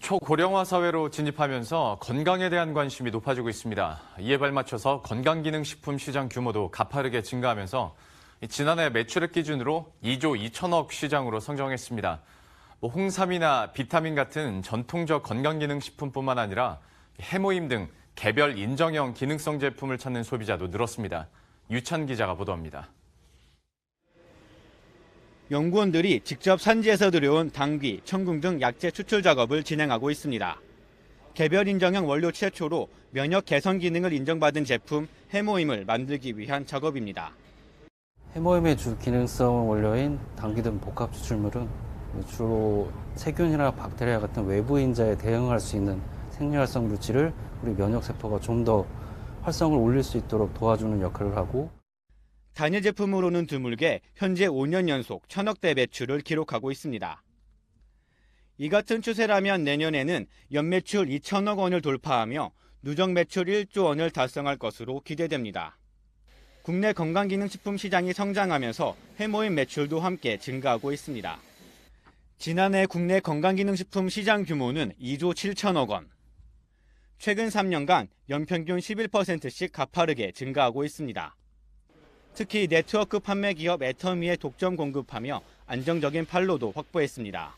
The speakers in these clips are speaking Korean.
초고령화 사회로 진입하면서 건강에 대한 관심이 높아지고 있습니다. 이에 발맞춰서 건강기능식품 시장 규모도 가파르게 증가하면서 지난해 매출액 기준으로 2조 2천억 시장으로 성장했습니다. 뭐 홍삼이나 비타민 같은 전통적 건강기능식품뿐만 아니라 해모임 등 개별 인정형 기능성 제품을 찾는 소비자도 늘었습니다. 유찬 기자가 보도합니다. 연구원들이 직접 산지에서 들여온 당귀, 청궁 등 약재 추출 작업을 진행하고 있습니다. 개별 인정형 원료 최초로 면역 개선 기능을 인정받은 제품 해모임을 만들기 위한 작업입니다. 해모임의 주 기능성 원료인 당귀 등 복합 추출물은 주로 세균이나 박테리아 같은 외부 인자에 대응할 수 있는 생리활성 물질을 우리 면역 세포가 좀 더 활성을 올릴 수 있도록 도와주는 역할을 하고 단일 제품으로는 드물게 현재 5년 연속 천억 대 매출을 기록하고 있습니다. 이 같은 추세라면 내년에는 연매출 2천억 원을 돌파하며 누적 매출 1조 원을 달성할 것으로 기대됩니다. 국내 건강기능식품 시장이 성장하면서 해모임 매출도 함께 증가하고 있습니다. 지난해 국내 건강기능식품 시장 규모는 2조 7천억 원. 최근 3년간 연평균 11%씩 가파르게 증가하고 있습니다. 특히 네트워크 판매 기업 애터미에 독점 공급하며 안정적인 판로도 확보했습니다.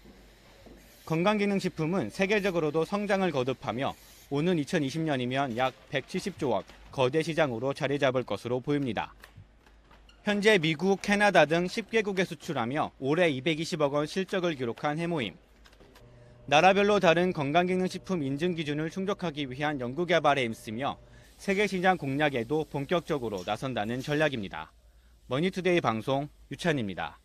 건강기능식품은 세계적으로도 성장을 거듭하며 오는 2020년이면 약 170조 원 거대 시장으로 자리 잡을 것으로 보입니다. 현재 미국, 캐나다 등 10개국에 수출하며 올해 220억 원 실적을 기록한 해모임. 나라별로 다른 건강기능식품 인증 기준을 충족하기 위한 연구개발에 힘쓰며 세계 시장 공략에도 본격적으로 나선다는 전략입니다. 머니투데이 방송 유찬입니다.